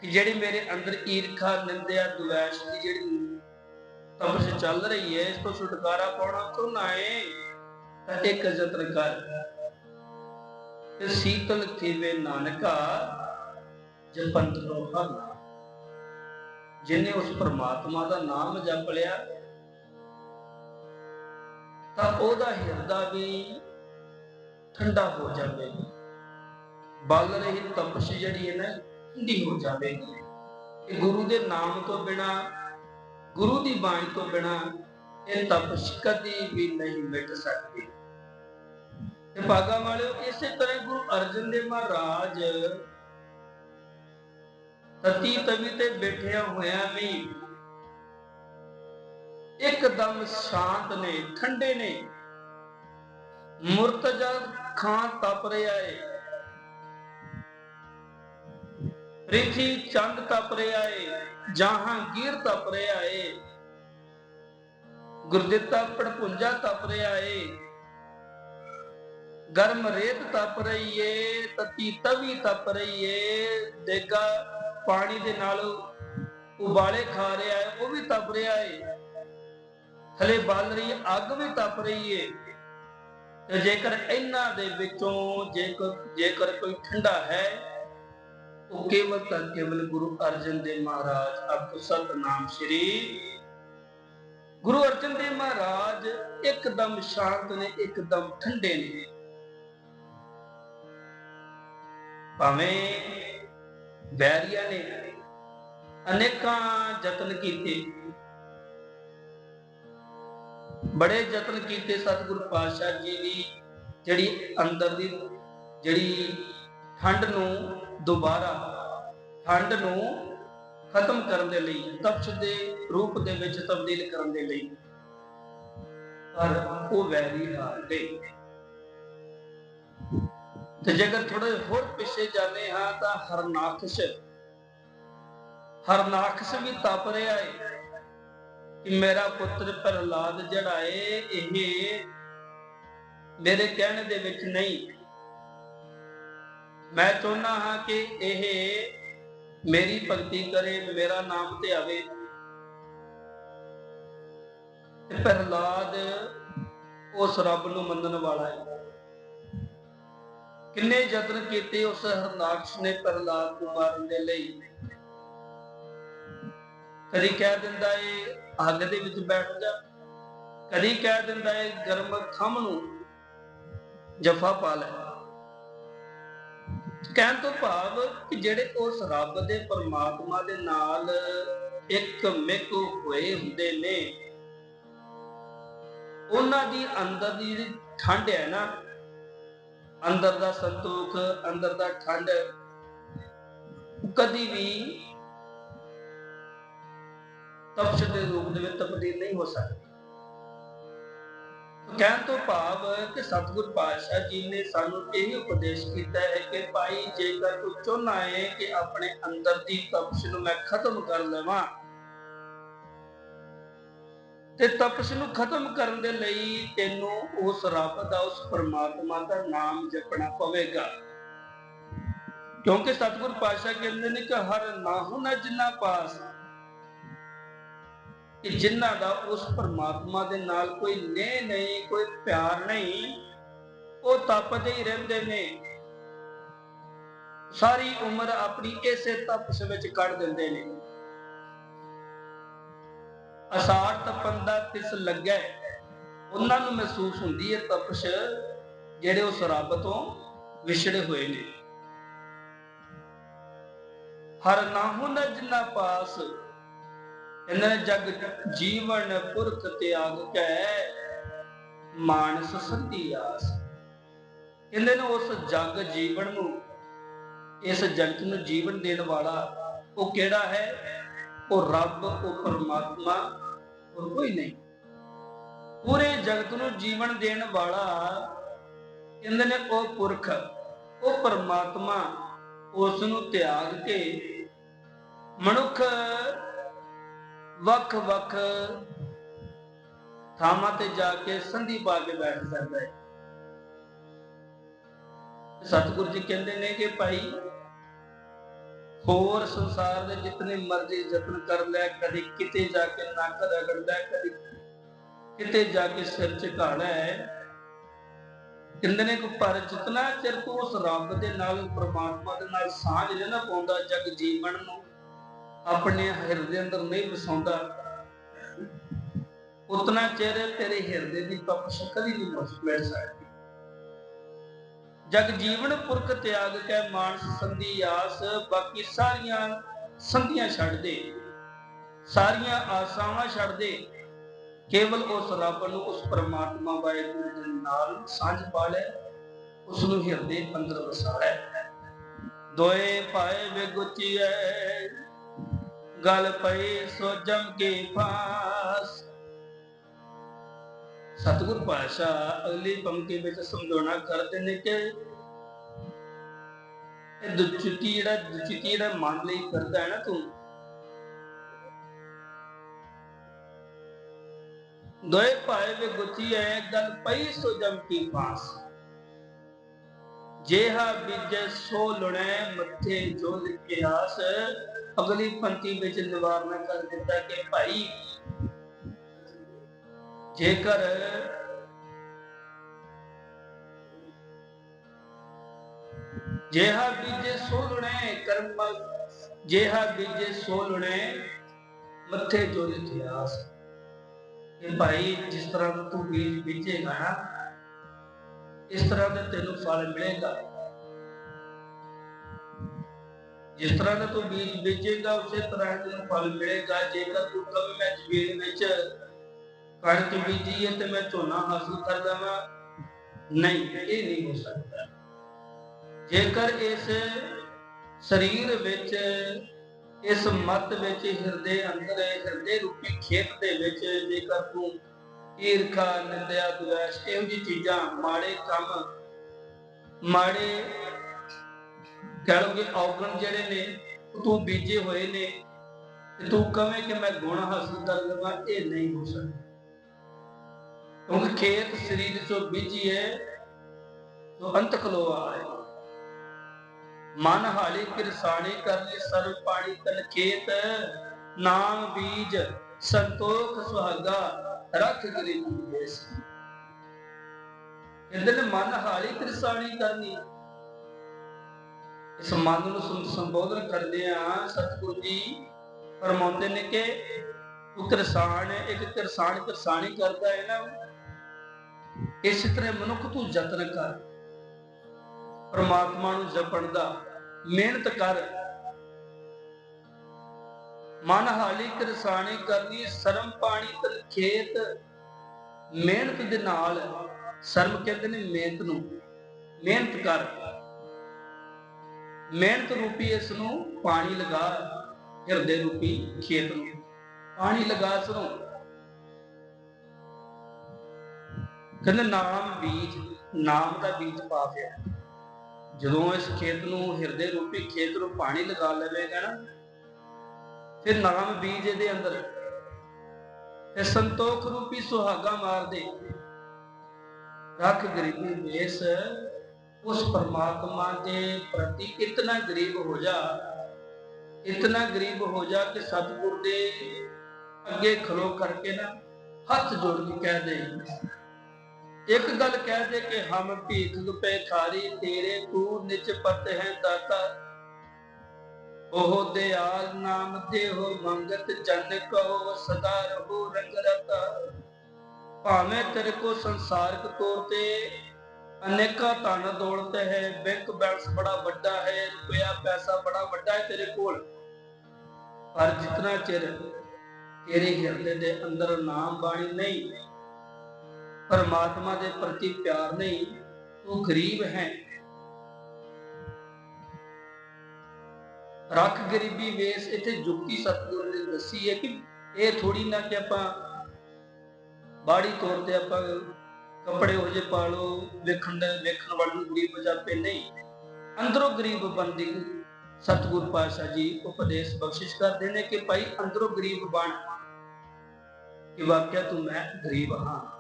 ਕਿ ਜਿਹੜੀ ਮੇਰੇ ਅੰਦਰ ਈਰਖਾ, ਨਿੰਦਿਆ, ਦੁਵੈਸ਼ ਦੀ ਜਿਹੜੀ ਤਪਸ਼ ਚੱਲ ਰਹੀ ਹੈ ਇਸ ਤੋਂ ਛੁਟਕਾਰਾ ਪਾਉਣਾ ਚਾਹੁੰਦਾ ਹੈ ਤਾਂ ਇੱਕ ਯਤਨ ਕਰ। ਤੇ ਸੀਤਲ ਖੇਵੇ ਨਾਨਕਾ ਜਪੰਤ ਰੋ ਜਿਨੇ ਉਸ ਪ੍ਰਮਾਤਮਾ ਦਾ ਨਾਮ ਜਪ ਲਿਆ, ਤਾਂ ਉਹਦਾ ਹਿਰਦਾ ਵੀ ਠੰਡਾ ਹੋ ਜਾਵੇਗਾ ਬਲ ਰਹੀ ਤਪਸ਼ ਜਿਹੜੀ ਹੈ ਨਾ, ਠੰਡੀ ਹੋ ਜਾਵੇਗੀ ਇਹ ਗੁਰੂ ਦੇ ਨਾਮ ਤੋਂ ਬਿਨਾ, ਗੁਰੂ ਦੀ ਬਾਣੀ ਤੋਂ ਬਿਨਾ ਇਹ ਤਪਸ਼ ਕਦੀ ਵੀ ਨਹੀਂ ਮਿਟ ਸਕਦੀ। ਤੇ ਭਾਗਾ ਵਾਲਿਓ, ਇਸੇ ਤਰ੍ਹਾਂ ਗੁਰੂ ਅਰਜਨ ਦੇਵ ਮਹਾਰਾਜ ਤਤੀ ਤਵੀ ਤੇ ਬੈਠਿਆ ਹੋਇਆ ਵੀ ਇੱਕਦਮ ਸ਼ਾਂਤ ਨੇ, ਠੰਡੇ ਨੇ। ਮੁਰਤਜਾ ਖਾਂ ਤਪ ਰਿਹਾ ਏ। ਪ੍ਰਿਥੀ ਚੰਦ ਤਪ ਰਿਹਾ ਏ, ਜਹਾਂਗੀਰ ਤਪ ਰਿਹਾ ਏ। ਗੁਰਦਿੱਤਾ ਪੜਪੁੰਜਾ ਤਪ ਰਿਹਾ ਏ। ਗਰਮ ਰੇਤ ਤਪ ਰਹੀ ਏ, ਤਤੀ ਤਵੀ ਤਪ ਰਹੀ ਏ। ਦੇਗਾ ਪਾਣੀ ਦੇ ਨਾਲ ਉਬਾਲੇ ਖਾ ਰਿਹਾ ਹੈ, ਉਹ ਵੀ ਤਪ ਰਿਹਾ ਏ। ਥਲੇ ਬਲ ਰਹੀ ਅੱਗ ਵੀ ਤਪ ਰਹੀ ਏ। ਤੇ ਜੇਕਰ ਇਹਨਾਂ ਦੇ ਵਿੱਚੋਂ ਜੇਕਰ ਜੇਕਰ ਕੋਈ ਠੰਡਾ ਹੈ, ਉਹ ਕੇਵਲ ਤਾਂ ਕੇਵਲ ਗੁਰੂ ਅਰਜਨ ਦੇਵ ਮਹਾਰਾਜ ਅਬ ਸਤਨਾਮ ਸ਼੍ਰੀ ਗੁਰੂ ਅਰਜਨ ਦੇਵ ਮਹਾਰਾਜ ਇੱਕਦਮ ਸ਼ਾਂਤ ਨੇ, ਇੱਕਦਮ ਠੰਡੇ ਨੇ। ਭਾਵੇਂ ਬੈਰੀਆ ਨੇ ਅਨੇਕਾਂ ਯਤਨ ਕੀਤੇ। ਬੜੇ ਯਤਨ ਕੀਤੇ ਸਤਿਗੁਰੂ ਪਾਤਸ਼ਾਹ ਜੀ ਦੀ, ਜਿਹੜੀ ਅੰਦਰ ਦੀ, ਜਿਹੜੀ ਠੰਡ ਨੂੰ ਦੁਬਾਰਾ, ਠੰਡ ਨੂੰ ਖਤਮ ਕਰਨ ਦੇ ਲਈ, ਤਪਸ਼ ਦੇ ਰੂਪ ਦੇ ਵਿੱਚ ਤਬਦੀਲ ਕਰਨ ਦੇ ਲਈ। ਪਰ ਉਹ ਵੈਰੀ ਹਾਰ ਗਏ। ਤੇ ਜੇਕਰ ਥੋੜੇ ਹੋਰ ਪਿੱਛੇ ਜਾਂਦੇ ਹਾਂ ਤਾਂ ਹਰਨਾਕਸ਼ ਹਰਨਾਕਸ਼ ਵੀ ਤਪ ਰਿਹਾ ਹੈ ਕਿ ਮੇਰਾ ਪੁੱਤਰ ਪ੍ਰਹਲਾਦ ਜਿਹੜਾ ਏ, ਇਹ ਮੇਰੇ ਕਹਿਣ ਦੇ ਵਿੱਚ ਨਹੀਂ। ਮੈਂ ਚਾਹੁੰਦਾ ਹਾਂ ਕਿ ਇਹ ਮੇਰੀ ਭਗਤੀ ਕਰੇ, ਮੇਰਾ ਨਾਮ ਤੇ ਆਵੇ। ਪ੍ਰਹਲਾਦ ਉਸ ਰੱਬ ਨੂੰ ਮੰਨਣ ਵਾਲਾ ਹੈ ਕਿੰਨੇ ਯਤਨ ਕੀਤੇ ਉਸ ਹਰਨਾਕਸ਼ ਨੇ ਪ੍ਰਹਲਾਦ ਨੂੰ ਮਾਰਨ ਦੇ ਲਈ? ਕਦੀ ਕਹਿ ਦਿੰਦਾ ਏ, ਅੱਗ ਦੇ ਵਿੱਚ ਬੈਠ ਜਾ। ਕਦੀ ਕਹਿ ਦਿੰਦਾ ਏ, ਗਰਮ ਖੰਮ ਨੂੰ ਜਫਾ ਪਾ ਲੈ। ਕਹਿਣ ਤੋਂ ਭਾਵ ਕਿ ਜਿਹੜੇ ਉਸ ਰੱਬ ਦੇ ਪਰਮਾਤਮਾ ਦੇ ਨਾਲ ਇੱਕ ਮਿਕ ਹੋਏ ਹੁੰਦੇ ਨੇ, ਉਹਨਾਂ ਦੀ ਅੰਦਰ ਦੀ ਜਿਹੜੀ ਠੰਡ ਹੈ ਨਾ ਅੰਦਰ ਦਾ ਸੰਤੋਖ, ਅੰਦਰ ਦਾ ਠੰਡ, ਕਦੀ ਵੀ ਤਪਸ਼ ਦੇ ਰੂਪ ਦੇ ਵਿੱਚ ਤਬਦੀਲ ਨਹੀਂ ਹੋ ਸਕਦੀ। ਕਹਿਣ ਤੋਂ ਭਾਵ ਕਿ ਸਤਿਗੁਰ ਪਾਤਸ਼ਾਹ ਜੀ ਨੇ ਸਾਨੂੰ ਇਹ ਉਪਦੇਸ਼ ਕੀਤਾ ਹੈ ਕਿ ਭਾਈ, ਜੇਕਰ ਤੂੰ ਚਾਹੁੰਦਾ ਹੈ ਕਿ ਆਪਣੇ ਅੰਦਰ ਦੀ ਤਪਸ਼ ਨੂੰ ਮੈਂ ਖਤਮ ਕਰ ਲਵਾਂ ਤੇ ਤਪਸ਼ ਨੂੰ ਖਤਮ ਕਰਨ ਦੇ ਲਈ ਤੈਨੂੰ ਉਸ ਰੱਬ ਦਾ, ਉਸ ਪਰਮਾਤਮਾ ਦਾ ਨਾਮ ਜਪਣਾ ਪਵੇਗਾ। ਕਿਉਂਕਿ ਸਤਿਗੁਰ ਪਾਤਸ਼ਾਹ ਕਹਿੰਦੇ ਨੇ ਕਿ ਹਰ ਨਾਹੂ ਨਾ ਜਿੰਨਾ ਪਾਸ ਕਿ ਜਿਨ੍ਹਾਂ ਦਾ ਉਸ ਪਰਮਾਤਮਾ ਦੇ ਨਾਲ ਕੋਈ ਨੇ ਨਹੀਂ, ਕੋਈ ਪਿਆਰ ਨਹੀਂ, ਉਹ ਤਪਦੇ ਹੀ ਰਹਿੰਦੇ ਨੇ। ਸਾਰੀ ਉਮਰ ਆਪਣੀ ਇਸੇ ਤਪਸ਼ ਵਿੱਚ ਕੱਢ ਦਿੰਦੇ ਨੇ। ਅਸਾਰ ਤਪਨ ਦਾ ਤਿਸ ਲੱਗੈ। ਉਹਨਾਂ ਨੂੰ ਮਹਿਸੂਸ ਹੁੰਦੀ ਹੈ ਤਪਸ਼, ਜਿਹੜੇ ਉਸ ਰੱਬ ਤੋਂ ਵਿਛੜੇ ਹੋਏ ਨੇ। ਹਰ ਨਾਹੂ ਨ ਜਿਨਾ ਪਾਸ ਇਹਨਾਂ ਜਗ ਜੀਵਨ ਪੁਰਖ ਤਿਆਗ ਕੈ, ਮਾਨਸ ਸੰਧੀ ਆਸ। ਕਹਿੰਦੇ ਨੇ ਉਸ ਜਗ ਜੀਵਨ ਨੂੰ, ਇਸ ਜਗਤ ਨੂੰ ਜੀਵਨ ਦੇਣ ਵਾਲਾ ਉਹ ਕਿਹੜਾ ਹੈ? ਉਹ ਰੱਬ, ਉਹ ਪਰਮਾਤਮਾ, ਹੋਰ ਕੋਈ ਨਹੀਂ। ਪੂਰੇ ਜਗਤ ਨੂੰ ਜੀਵਨ ਦੇਣ ਵਾਲਾ ਕਹਿੰਦੇ ਨੇ ਉਹ ਪੁਰਖ, ਉਹ ਪਰਮਾਤਮਾ ਉਸ ਨੂੰ ਤਿਆਗ ਕੇ ਮਨੁੱਖ ਵੱਖ ਵੱਖ ਥਾਵਾਂ ਤੇ ਜਾ ਕੇ ਸੰਧੀ ਪਾ ਕੇ ਬੈਠ ਜਾਂਦਾ ਹੈ। ਸਤਿਗੁਰੂ ਜੀ ਕਹਿੰਦੇ ਨੇ ਕਿ ਭਾਈ ਹੋਰ ਸੰਸਾਰ ਦੇ ਜਿਤਨੇ ਮਰਜ਼ੀ ਯਤਨ ਕਰ ਲੈ ਕਦੀ ਕਿਤੇ ਜਾ ਕੇ ਨੱਕ ਰਗੜਦਾ ਹੈ, ਕਿਤੇ ਜਾ ਕੇ ਸਿਰ ਝੁਕਾਣਾ ਹੈ ਕਹਿੰਦੇ ਨੇ ਕਿ ਪਰ ਜਿਤਨਾ ਚਿਰ ਤੂੰ ਉਸ ਰੱਬ ਦੇ ਨਾਲ ਪ੍ਰਮਾਤਮਾ ਦੇ ਨਾਲ ਸਾਂਝ ਨਹੀਂ ਨਾ ਪਾਉਂਦਾ ਜਗ ਜੀਵਨ ਨੂੰ ਆਪਣੇ ਹਿਰਦੇ ਅੰਦਰ ਨਹੀਂ ਵਸਾਉਂਦਾ ਉਤਨਾ ਚਿਰ ਤੇਰੇ ਹਿਰਦੇ ਦੀ ਤਪਸ਼ ਕਦੀ ਨਹੀਂ ਮਿਟ ਸਕਦੀ। ਜਗ ਜੀਵਨ ਪੁਰਖ ਤਿਆਗ ਕੇ ਮਾਨਸ ਸੰਧੀ ਆਸ, ਬਾਕੀ ਸਾਰੀਆਂ ਸੰਧੀਆਂ ਛੱਡ ਦੇ। ਸਾਰੀਆਂ ਆਸਾਵਾਂ ਛੱਡ ਦੇ। ਕੇਵਲ ਉਸ ਰੱਬ ਨੂੰ, ਉਸ ਪਰਮਾਤਮਾ ਵਾਹਿਗੁਰੂ ਦੇ ਨਾਲ ਸਾਂਝ ਪਾ ਲੈ। ਉਸ ਨੂੰ ਹਿਰਦੇ ਅੰਦਰ ਵਸਾ ਲੈ। ਦੋਏ ਪਾਏ ਵਿਗੁਚੀਐ ਗਲ ਪਈ ਸੋ ਜਮ ਕੇ ਫਾਸ ਸਤਿਗੁਰ ਪਾਤਸ਼ਾਹ ਅਗਲੀ ਪੰਕਤੀ ਵਿੱਚ ਸਮਝਾਉਣਾ ਕਰਦੇ ਨੇ ਕਿ ਇਹ ਦੁਚਿਤੀ ਜਿਹੜਾ ਦੁਚਿਤੀ ਜਿਹੜਾ ਮੰਨ ਲਈ ਕਰਦਾ ਹੈ ਨਾ ਤੂੰ। ਦੋਏ ਭਾਏ ਵੇ ਗੁੱਚੀ ਹੈ ਗੱਲ ਪਈ ਸੋ ਜਮ ਕੀ ਪਾਸ। ਜੇਹਾ ਬੀਜੇ ਸੋ ਲੁਣੇ, ਮੱਥੇ ਜੋ ਲਿਖੇ ਅਗਲੀ ਪੰਕਤੀ ਵਿੱਚ ਨਿਵਾਰਨਾ ਕਰ ਦਿੱਤਾ ਕਿ ਭਾਈ ਜੇਕਰ ਜੇਹਾ ਬੀਜੇ ਸੋਲਣੇ ਕਰਮ ਜੇਹਾ ਬੀਜੇ ਸੋਲਣੇ ਮੱਥੇ ਜੋ ਇਤਿਹਾਸ। ਇਹ ਭਾਈ, ਜਿਸ ਤਰ੍ਹਾਂ ਦਾ ਤੂੰ ਬੀਜ ਬੀਜੇਗਾ ਨਾ, ਇਸ ਤਰ੍ਹਾਂ ਦਾ ਤੈਨੂੰ ਫਲ ਮਿਲੇਗਾ। ਜਿਸ ਤਰ੍ਹਾਂ ਦਾ ਤੂੰ ਬੀਜ ਬੀਜੇਗਾ, ਉਸੇ ਤਰ੍ਹਾਂ ਤੈਨੂੰ ਫਲ ਮਿਲੇਗਾ। ਜੇਕਰ ਤੂੰ ਕਦੇ ਮੈਂ ਜ਼ਮੀਨ ਵਿੱਚ ਕਣਕ ਬੀਜੀ ਹੈ ਤੇ ਮੈਂ ਝੋਨਾ ਹਾਸਲ ਕਰ ਲਵਾਂ ਨਹੀਂ, ਇਹ ਨਹੀਂ ਹੋ ਸਕਦਾ। ਜੇਕਰ ਇਸ ਸਰੀਰ ਵਿੱਚ, ਇਸ ਮਤ ਵਿੱਚ, ਹਿਰਦੇ ਅੰਦਰ, ਹਿਰਦੇ ਰੂਪੀ ਖੇਤ ਦੇ ਵਿੱਚ ਜੇਕਰ ਤੂੰ ਈਰਖਾ, ਨਿੰਦਿਆ ਦੁਆਸ਼ ਇਹੋ ਜਿਹੀ ਚੀਜ਼ਾਂ ਮਾੜੇ ਕੰਮ, ਮਾੜੇ ਕਹਿ ਲਓ ਕਿ ਔਗਣ ਜਿਹੜੇ ਨੇ ਉਹ ਤੂੰ ਬੀਜੇ ਹੋਏ ਨੇ, ਤੇ ਤੂੰ ਕਵੇਂ ਕਿ ਮੈਂ ਗੁਣ ਹਾਸਲ ਕਰ ਲਵਾਂ, ਇਹ ਨਹੀਂ ਹੋ ਸਕਦਾ। ਕਿਉਂਕਿ ਖੇਤ ਸਰੀਰ ਚੋਂ ਬੀਜੀ ਹੈ ਤੋ ਅੰਤ ਹੈ ਮਨ ਹਾਲੀ ਕਿਰਸਾਣੀ ਕਰਨੀ ਸਰਵ ਪਾਣੀ ਤਨ ਖੇਤ, ਨਾਮ ਬੀਜ ਸੰਤੋਖ ਸੁਹਾਗਾ ਰੱਖ ਗਰੀਬੀ ਦੇਸ। ਕਹਿੰਦੇ ਨੇ ਮਨ ਹਾਲੀ ਕਿਰਸਾਣੀ ਕਰਨੀ। ਇਸ ਮਨ ਨੂੰ ਸੰਬੋਧਨ ਕਰਦੇ ਆ ਸਤਿਗੁਰੂ ਜੀ, ਫਰਮਾਉਂਦੇ ਨੇ ਕਿ ਤੂੰ ਕਿਰਸਾਨ ਇੱਕ ਕਿਰਸਾਨ ਕਿਰਸਾਨੀ ਕਰਦਾ ਹੈ ਨਾ। ਇਸ ਤਰ੍ਹਾਂ ਮਨੁੱਖ ਤੂੰ ਯਤਨ ਕਰ, ਪਰਮਾਤਮਾ ਨੂੰ ਜਪਣ ਦਾ ਮਿਹਨਤ ਕਰ। ਮਨ ਹਾਲੀ ਕਿਰਸਾਨੀ ਕਰਨੀ, ਸ਼ਰਮ ਪਾਣੀ ਤਨ ਖੇਤ। ਮਿਹਨਤ ਦੇ ਨਾਲ, ਸ਼ਰਮ ਕਹਿੰਦੇ ਨੇ ਮਿਹਨਤ ਨੂੰ, ਮਿਹਨਤ ਕਰ। ਮਿਹਨਤ ਰੂਪੀ ਇਸ ਨੂੰ ਪਾਣੀ ਲਗਾ, ਹਿਰਦੇ ਰੂਪੀ ਖੇਤ ਨੂੰ। ਪਾਣੀ ਲਗਾ ਇਸ ਨੂੰ। ਕਹਿੰਦੇ ਨਾਮ ਬੀਜ, ਨਾਮ ਦਾ ਬੀਜ ਪਾ ਪਿਆ ਜਦੋਂ ਇਸ ਖੇਤ ਨੂੰ ਹਿਰਦੇ ਰੂਪੀ ਖੇਤ ਨੂੰ ਪਾਣੀ ਲਗਾ ਲਵੇਗਾ ਨਾ, ਫਿਰ ਨਾਮ ਬੀਜ ਇਹਦੇ ਅੰਦਰ। ਤੇ ਸੰਤੋਖ ਰੂਪੀ ਸੁਹਾਗਾ ਮਾਰ ਦੇ ਰੱਖ ਗਰੀਬੀ ਵੇਸ, ਉਸ ਪਰਮਾਤਮਾ ਦੇ ਪ੍ਰਤੀ ਇਤਨਾ ਗਰੀਬ ਹੋ ਜਾ, ਇਤਨਾ ਗਰੀਬ ਹੋ ਜਾ ਕਿ ਸਤਿਗੁਰ ਦੇ ਅੱਗੇ ਖਲੋ ਕਰਕੇ ਨਾ ਹੱਥ ਜੋੜ ਕੇ ਕਹਿ ਦੇ। ਇੱਕ ਗੱਲ ਕਹਿ ਦੇ ਕਿ ਹਮ ਭੀਖ ਦੁਪੇ ਖਾਰੀ, ਤੇਰੇ ਤੂੰ ਨਿਚ ਪਤ ਹੈ ਦਾਤਾ। ਉਹ ਦਿਆਲ ਨਾਮ ਦੇਹੋ ਮੰਗਤ ਜਨ ਕਹੋ ਸਦਾ ਰਹੋ ਰੰਗ ਰਤਾ। ਭਾਵੇਂ ਤੇਰੇ ਕੋ ਸੰਸਾਰਿਕ ਤੌਰ ਤੇ ਅਨੇਕਾਂ ਧਨ ਦੌਲਤ ਹੈ, ਬੈਂਕ ਬੈਲੈਂਸ ਬੜਾ ਵੱਡਾ ਹੈ, ਰੁਪਇਆ ਪੈਸਾ ਬੜਾ ਵੱਡਾ ਹੈ ਤੇਰੇ ਕੋਲ। ਪਰ ਜਿਤਨਾ ਚਿਰ ਤੇਰੇ ਹਿਰਦੇ ਦੇ ਅੰਦਰ ਨਾਮ ਬਾਣੀ ਨਹੀਂ ਪਰਮਾਤਮਾ ਦੇ ਪ੍ਰਤੀ ਪਿਆਰ ਨਹੀਂ ਤੂੰ ਗਰੀਬ ਹੈ। ਰੱਖ ਗਰੀਬੀ ਵੇਸ, ਇੱਥੇ ਜੁਗਤੀ ਸਤਿਗੁਰੂ ਨੇ ਦੱਸੀ ਹੈ ਕਿ ਇਹ ਥੋੜੀ ਨਾ ਕਿ ਆਪਾਂ ਬਾੜੀ ਤੌਰ ਤੇ ਆਪਾਂ ਕੱਪੜੇ ਹੋ ਜੇ ਪਾ ਲਓ, ਵੇਖਣ ਦਾ, ਵੇਖਣ ਵਾਲੇ ਨੂੰ ਗਰੀਬ ਜਾਪੇ ਨਹੀਂ। ਅੰਦਰੋਂ ਗਰੀਬ ਬੰਦੀ ਸਤਿਗੁਰ ਪਾਤਸ਼ਾਹ ਜੀ ਉਪਦੇਸ਼ ਬਖਸ਼ਿਸ਼ ਕਰਦੇ ਨੇ ਕਿ ਭਾਈ ਅੰਦਰੋਂ ਗਰੀਬ ਬਣ। ਕਿ ਵਾਕਿਆ ਤੂੰ ਮੈਂ ਗਰੀਬ ਹਾਂ।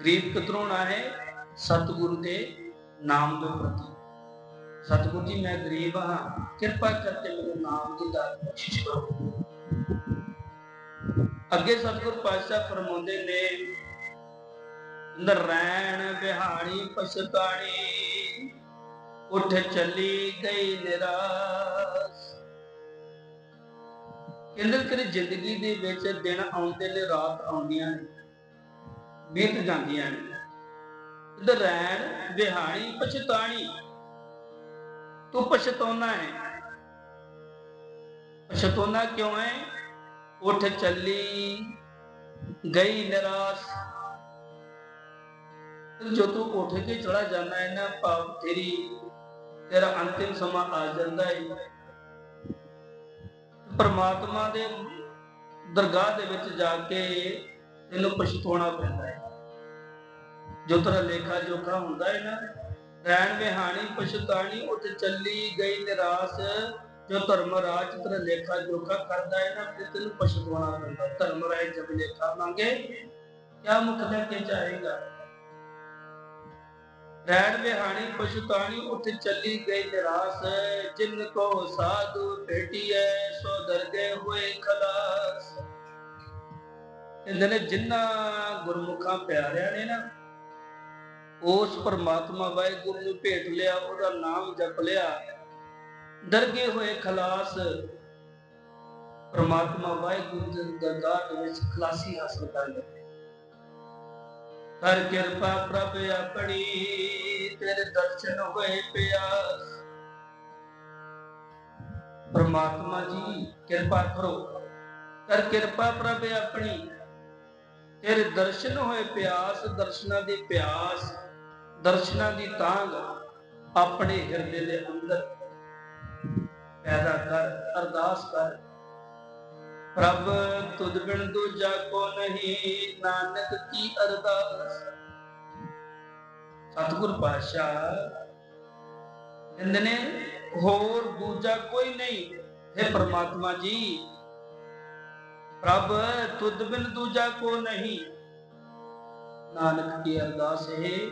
ਗਰੀਬ ਕਿਤਰੋਂ ਨਾ ਹੈ, ਸਤਿਗੁਰੂ ਦੇ ਨਾਮ ਦੇ ਪ੍ਰਤੀ। ਸਤਿਗੁਰੂ ਜੀ, ਮੈਂ ਗਰੀਬ ਹਾਂ, ਕਿਰਪਾ ਕਰਕੇ ਮੈਨੂੰ ਨਾਮ ਦੀ ਦਾਤ ਬਖਸ਼ਿਸ਼ ਕਰੋ। ਅੱਗੇ ਸਤਿਗੁਰ ਪਾਤਸ਼ਾਹ ਫਰਮਾਉਂਦੇ ਨੇ ਨਰੈਣ ਬਿਹਾਣੀ ਪਛਤਾਣੀ ਉੱਠ ਚੱਲੀ ਗਈ ਨਿਰਾਸ। ਕਹਿੰਦੇ ਕਿ ਜ਼ਿੰਦਗੀ ਦੇ ਵਿੱਚ ਦਿਨ ਆਉਂਦੇ ਨੇ, ਰਾਤ ਆਉਂਦੀਆਂ ਨੇ। ਬੀਤ ਜਾਂਦੀਆਂ ਨੇ। ਨਰੈਣ ਬਿਹਾਣੀ ਪਛਤਾਣੀ। ਤੂੰ ਪਛਤਾਉਣਾ ਹੈ। ਪਛਤਾਉਣਾ ਕਿਉਂ ਹੈ? ਉੱਠ ਚੱਲੀ, ਗਈ ਨਿਰਾਸ਼। ਜੋ ਤੂੰ ਉੱਠ ਕੇ ਚਲਾ ਜਾਂਦਾ ਹੈ ਨਾ, ਭਾਵ ਤੇਰੀ, ਤੇਰਾ ਅੰਤਿਮ ਸਮਾਂ ਆ ਜਾਂਦਾ ਹੈ। ਪਰਮਾਤਮਾ ਦੇ ਦਰਗਾਹ ਦੇ ਵਿੱਚ ਜਾ ਕੇ ਤੈਨੂੰ ਪਛਤਾਉਣਾ ਪੈਂਦਾ ਹੈ। ਜੋ ਤੇਰਾ ਲੇਖਾ ਜੋਖਾ ਹੁੰਦਾ ਹੈ ਨਾ, ਰਹਿਣ ਵਿਹਾਣੀ, ਪਛਤਾਣੀ, ਉੱਥੇ ਚੱਲੀ ਗਈ ਨਿਰਾਸ਼, ਜੋ ਧਰਮ ਰਾਜ ਤੇਰਾ ਲੇਖਾ ਜੋਖਾ ਕਰਦਾ ਹੈ ਨਾ, ਫਿਰ ਤੈਨੂੰ ਪਛਤਾਉਣਾ ਪੈਂਦਾ। ਧਰਮ ਰਾਜ ਜਬ ਲੇਖਾ ਮੰਗੇ, ਕਿਆ ਮੁਖ ਲੈ ਕੇ ਚਾਹੇਗਾ ਰਹਿਣ ਵਿਹਾਣੀ, ਪਛਤਾਣੀ, ਉੱਥੇ ਚੱਲੀ ਗਈ ਨਿਰਾਸ਼, ਜਿਨ ਕੋ ਸਾਧੂ ਭੇਟੀਐ, ਸੋ ਦਰਗੇ ਹੋਏ ਖਲਾਸ। ਕਹਿੰਦੇ ਨੇ ਜਿਨ੍ਹਾਂ ਗੁਰਮੁਖਾਂ ਪਿਆਰਿਆਂ ਨੇ ਨਾ, ਉਸ ਪਰਮਾਤਮਾ ਵਾਹਿਗੁਰੂ ਨੂੰ ਭੇਟ ਲਿਆ, ਉਹਦਾ ਨਾਮ ਜਪ ਲਿਆ, ਦਰਗੇ ਹੋਏ ਖਲਾਸ ਪਰਮਾਤਮਾ ਵਾਹਿਗੁਰੂ ਦੇ ਦਰਗਾਹ ਦੇ ਵਿੱਚ ਖਲਾਸੀ ਹਾਸਲ ਕਰ ਲੈਂਦੇ ਕਰ ਕਿਰਪਾ ਪ੍ਰਭ ਆਪਣੀ, ਤੇਰੇ ਦਰਸ਼ਨ ਹੋਏ ਪਿਆਸ ਪਰਮਾਤਮਾ ਜੀ, ਕਿਰਪਾ ਕਰੋ। ਕਰ ਕਿਰਪਾ ਪ੍ਰਭ ਆਪਣੀ। ਤੇਰੇ ਦਰਸ਼ਨ ਹੋਏ ਪਿਆਸ, ਦਰਸ਼ਨਾਂ ਦੀ ਪਿਆਸ, ਦਰਸ਼ਨਾਂ ਦੀ ਤਾਂਗ ਆਪਣੇ ਹਿਰਦੇ ਦੇ ਅੰਦਰ ਪੈਦਾ ਕਰ, ਅਰਦਾਸ ਕਰ। ਪ੍ਰਭ, ਤੁਧ ਬਿਨ ਦੂਜਾ ਕੋ ਨਹੀਂ, ਨਾਨਕ ਕੀ ਅਰਦਾਸ? ਸਤਿਗੁਰ ਪਾਤਸ਼ਾਹ ਕਹਿੰਦੇ ਨੇ ਹੋਰ ਦੂਜਾ ਕੋਈ ਨਹੀਂ। ਹੈ ਪ੍ਰਮਾਤਮਾ ਜੀ ਪ੍ਰਭ, ਤੁਧ ਬਿਨ ਦੂਜਾ ਕੋ ਨਹੀਂ। ਨਾਨਕ ਦੀ ਅਰਦਾਸ ਇਹ,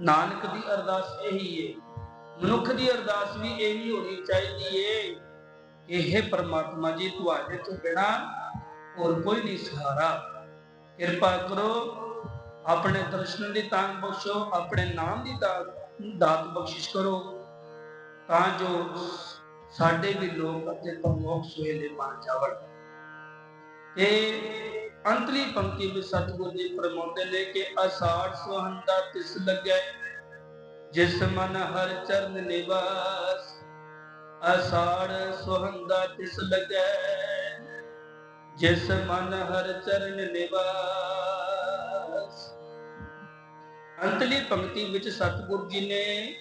ਨਾਨਕ ਦੀ ਅਰਦਾਸ ਇਹੀ ਹੈ ਮਨੁੱਖ ਦੀ ਅਰਦਾਸ ਵੀ ਇਹੀ ਹੋਣੀ ਚਾਹੀਦੀ ਏ ਇਹ ਪ੍ਰਮਾਤਮਾ ਜੀ ਤੁਹਾਡੇ ਤੋਂ ਬਿਨਾ ਹੋਰ ਕੋਈ ਨਹੀਂ ਸਹਾਰਾ। ਕਿਰਪਾ ਕਰੋ, ਆਪਣੇ ਦਰਸ਼ਨ ਦੀ ਤਾਂਗ ਬਖਸ਼ੋ, ਆਪਣੇ ਨਾਮ ਦੀ ਦਾਤ ਦਾਤ ਬਖਸ਼ਿਸ਼ ਕਰੋ, ਤਾਂ ਜੋ ਸਾਡੇ ਵੀ ਲੋਕ ਅਤੇ ਪਰਲੋਕ ਸੁਹੇਲੇ ਬਣ ਜਾਵਣ। ਤੇ ਅੰਤਲੀ ਪੰਕਤੀ ਵਿੱਚ ਸਤਿਗੁਰ ਜੀ ਫਰਮਾਉਂਦੇ ਨੇ ਕਿ ਅਸਾੜ ਸੁਹੰਦਾ ਤਿਸ ਲੱਗੈ, ਜਿਸ ਮਨ ਹਰ ਚਰਨ ਨਿਵਾਸ। ਅਸਾੜ ਸੁਹੰਦਾ ਤਿਸ ਲੱਗੈ, ਜਿਸ ਮਨ ਹਰ ਚਰਨ ਨਿਵਾਸ। ਅੰਤਲੀ ਪੰਕਤੀ ਵਿੱਚ ਸਤਿਗੁਰ ਜੀ ਨੇ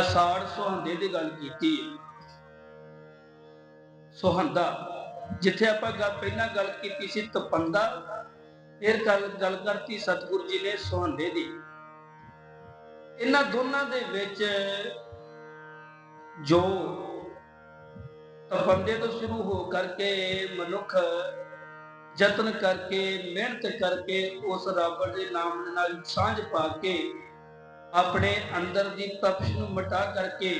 ਅਸਾੜ ਸੁਹੰਦੇ ਦੀ ਗੱਲ ਕੀਤੀ ਹੈ। ਸੁਹੰਦਾ ਜਿੱਥੇ ਆਪਾਂ ਗੱਲ ਪਹਿਲਾਂ ਗੱਲ ਕੀਤੀ ਸੀ ਤਪੰਦਾ, ਫਿਰ ਗੱਲ ਗੱਲ ਕਰਤੀ ਸਤਿਗੁਰੂ ਜੀ ਨੇ ਸੁਹੰਦੇ ਦੀ। ਇਹਨਾਂ ਦੋਨਾਂ ਦੇ ਵਿੱਚ ਜੋ ਤਪੰਦੇ ਤੋਂ ਸ਼ੁਰੂ ਹੋ ਕਰਕੇ ਮਨੁੱਖ ਯਤਨ ਕਰਕੇ, ਮਿਹਨਤ ਕਰਕੇ ਉਸ ਰੱਬ ਦੇ ਨਾਮ ਨਾਲ ਸਾਂਝ ਪਾ ਕੇ ਆਪਣੇ ਅੰਦਰ ਦੀ ਤਪਸ਼ ਨੂੰ ਮਿਟਾ ਕਰਕੇ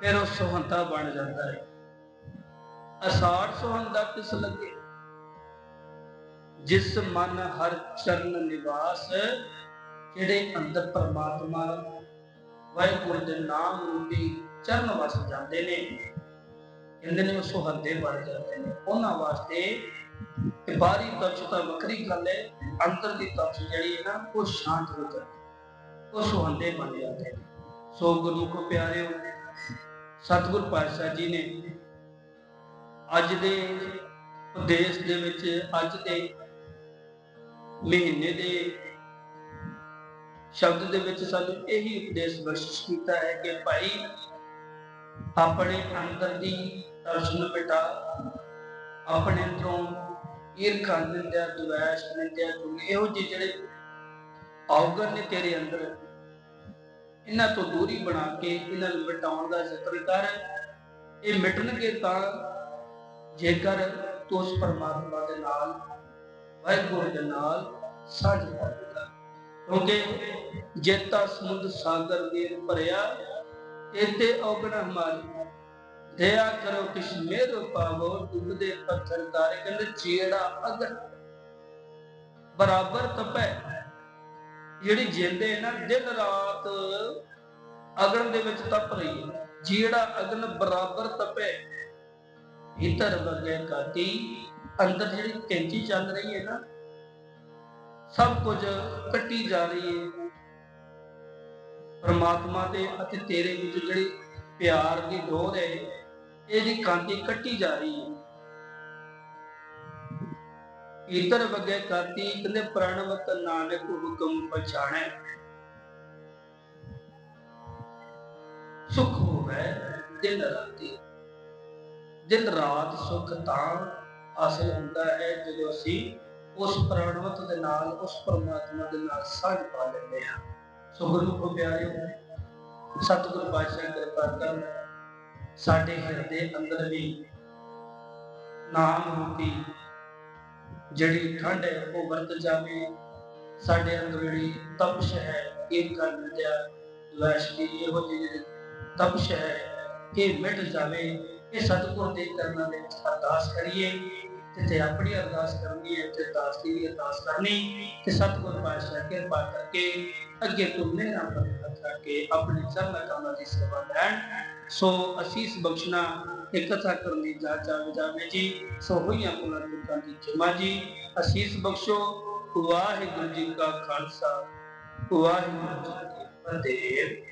ਫਿਰ ਉਹ ਸੁਹੰਤਾ ਬਣ ਜਾਂਦਾ ਹੈ। ਅਸਾੜ ਸੁਹੰਦਾ ਕਿਸ ਲੱਗੇ। ਜਿਸ ਮਨ ਹਰ ਚਰਨ ਨਿਵਾਸ ਜਿਹੜੇ ਅੰਦਰ ਪਰਮਾਤਮਾ, ਵਾਹਿਗੁਰੂ ਦੇ ਨਾਮ ਰੂਪੀ ਚਰਨ ਵਸ ਜਾਂਦੇ ਨੇ। ਕਹਿੰਦੇ ਨੇ ਉਹ ਸੁਹੰਦੇ ਬਣ ਜਾਂਦੇ ਨੇ। ਉਹਨਾਂ ਵਾਸਤੇ ਤੇ ਬਾਹਰੀ ਤਪਸ਼ ਤਾਂ ਵੱਖਰੀ ਗੱਲ ਹੈ, ਅੰਦਰ ਦੀ ਤਪਸ਼ ਜਿਹੜੀ ਹੈ ਨਾ, ਉਹ ਸ਼ਾਂਤ ਹੋ ਜਾਂਦੀ ਉਹ ਸੁਹੰਦੇ ਬਣ ਜਾਂਦੇ ਨੇ। ਸੋ ਗੁਰਮੁਖੋ ਪਿਆਰਿਓ ਸਤਿਗੁਰ ਪਾਤਸ਼ਾਹ ਜੀ ਨੇ ਅੱਜ ਦੇ ਉਦੇਸ਼ ਦੇ ਵਿੱਚ ਅੱਜ ਦੇ ਮਹੀਨੇ ਦੇ ਸ਼ਬਦ ਦੇ ਵਿੱਚ ਸਾਨੂੰ ਇਹੀ ਉਪਦੇਸ਼ ਬਖਸ਼ਿਸ਼ ਕੀਤਾ ਹੈ ਕਿ ਭਾਈ ਆਪਣੇ ਅੰਦਰ ਦੀ ਤਰਸ਼ਨ ਮਿਟਾ ਆਪਣੇ ਅੰਦਰੋਂ ਈਰਖਾ ਨਿੰਦਿਆ ਦੁਆਸ਼ ਨਿੰਦਿਆ ਇਹੋ ਜਿਹੇ ਜਿਹੜੇ ਔਗਣ ਨੇ ਤੇਰੇ ਅੰਦਰ, ਇਹਨਾਂ ਤੋਂ ਦੂਰੀ ਬਣਾ ਕੇ ਇਹਨਾਂ ਨੂੰ ਮਿਟਾਉਣ ਦਾ ਯਤਨ ਕਰ, ਇਹ ਮਿਟਣਗੇ ਤਾਂ ਜੇਕਰ ਤੂੰ ਉਸ ਪਰਮਾਤਮਾ ਦੇ ਨਾਲ, ਵਾਹਿਗੁਰੂ ਦੇ ਨਾਲ ਸਾਂਝ ਪਾਵੇਗਾ ਕਿਉਂਕਿ ਜੇਤਾ ਸਮੁੰਦ ਸਾਗਰ ਦੇ ਭਰਿਆ ਇਤੇ ਔਗਣ ਹਮਾਰੀ ਦਇਆ ਕਰੋ ਕਿਸ ਮੇਰ ਪਾਵੋ ਡੁੱਬਦੇ ਪੱਥਰ ਤਾਰੇ ਕਹਿੰਦੇ ਚੀੜਾ ਅਗਰ ਬਰਾਬਰ ਤਪੈ। ਜਿਹੜੀ ਜਿੰਦੇ ਨਾ, ਦਿਨ ਰਾਤ ਅਗਨ ਦੇ ਵਿੱਚ ਤਪ ਰਹੀ ਹੈ। ਜਿਹੜਾ ਅਗਨ ਬਰਾਬਰ ਤਪੈ। ਭੀਤਰ ਵਗੇ ਕਾਤੀ। ਅੰਦਰ ਜਿਹੜੀ ਕੈਂਚੀ ਚੱਲ ਰਹੀ ਹੈ ਨਾ, ਸਭ ਕੁਝ ਕੱਟੀ ਜਾ ਰਹੀ ਹੈ। ਪਰਮਾਤਮਾ ਦੇ ਅਤੇ ਤੇਰੇ ਵਿੱਚ ਜਿਹੜੀ ਪਿਆਰ ਦੀ ਡੋਰ ਹੈ, ਇਹਦੀ ਕਾਂਤੀ ਕੱਟੀ ਜਾ ਰਹੀ ਹੈ। ਭੀਤਰ ਵਗੇ ਕਾਤੀ, ਕਹਿੰਦੇ ਪ੍ਰਣਵਤ ਨਾਨਕ ਹੁਕਮ ਪਛਾਣੈ। ਸੁਖ ਹੋਵੇ ਦਿਨ ਰਾਤੀ। ਦਿਨ ਰਾਤ ਸੁਖ ਤਾਂ ਹਾਸਲ ਹੁੰਦਾ ਹੈ, ਜਦੋਂ ਅਸੀਂ ਉਸ ਪ੍ਰਣਵਤ ਦੇ ਨਾਲ, ਉਸ ਪਰਮਾਤਮਾ ਦੇ ਨਾਲ ਸਾਂਝ ਪਾ ਲੈਂਦੇ ਹਾਂ। ਸੋ ਗੁਰੂ ਕੋ ਪਿਆਰਿਓ, ਸਤਿਗੁਰੂ ਪਾਤਸ਼ਾਹ ਕਿਰਪਾ ਕਰਨ ਸਾਡੇ ਹਿਰਦੇ ਅੰਦਰ ਵੀ ਨਾਮ ਰੂਪੀ ਜਿਹੜੀ ਠੰਡ ਹੈ, ਉਹ ਵਰਤ ਜਾਵੇ। ਸਾਡੇ ਅੰਦਰ ਜਿਹੜੀ ਤਪਸ਼ ਹੈ, ਇਹ ਕਰ ਮਿਟਿਆ ਵੈਸ਼ ਦੀ ਇਹੋ ਜਿਹੀ ਤਪਸ਼ ਹੈ, ਇਹ ਮਿਟ ਜਾਵੇ। ਇਹ ਸਤਿਗੁਰ ਦੇ ਕਰਨਾਂ ਦੇ ਵਿੱਚ ਅਰਦਾਸ ਕਰੀਏ ਤੇ ਆਪਣੀ ਅਰਦਾਸ ਕਰਨੀ ਹੈ ਤੇ ਦਾਸ ਦੀ ਵੀ ਅਰਦਾਸ ਕਰਨੀ, ਤੇ ਸਤਿਗੁਰ ਪਾਤਸ਼ਾਹ ਕਿਰਪਾ ਕਰਕੇ ਅੱਗੇ ਤੋਂ ਮੇਰਾ ਬਰਕਤ ਕਰਕੇ ਆਪਣੇ ਚਰਨ ਕਮਲਾਂ ਦੀ ਸੇਵਾ ਲੈਣ। ਸੋ ਅਸੀਸ ਬਖਸ਼ਣਾ ਇਹ ਕਥਾ ਕਰਨੀ ਜਾ ਜਾਵੇ ਜਾਵੇ ਜੀ। ਸੋ ਹੋਈਆਂ ਪੁਲਾਂ ਤੁਕਾਂ ਦੀ ਖਿਮਾ ਜੀ। ਅਸੀਸ ਬਖਸ਼ੋ। ਵਾਹਿਗੁਰੂ ਜੀ ਕਾ ਖਾਲਸਾ। ਵਾਹਿਗੁਰੂ ਜੀ ਕੀ ਫਤਿਹ।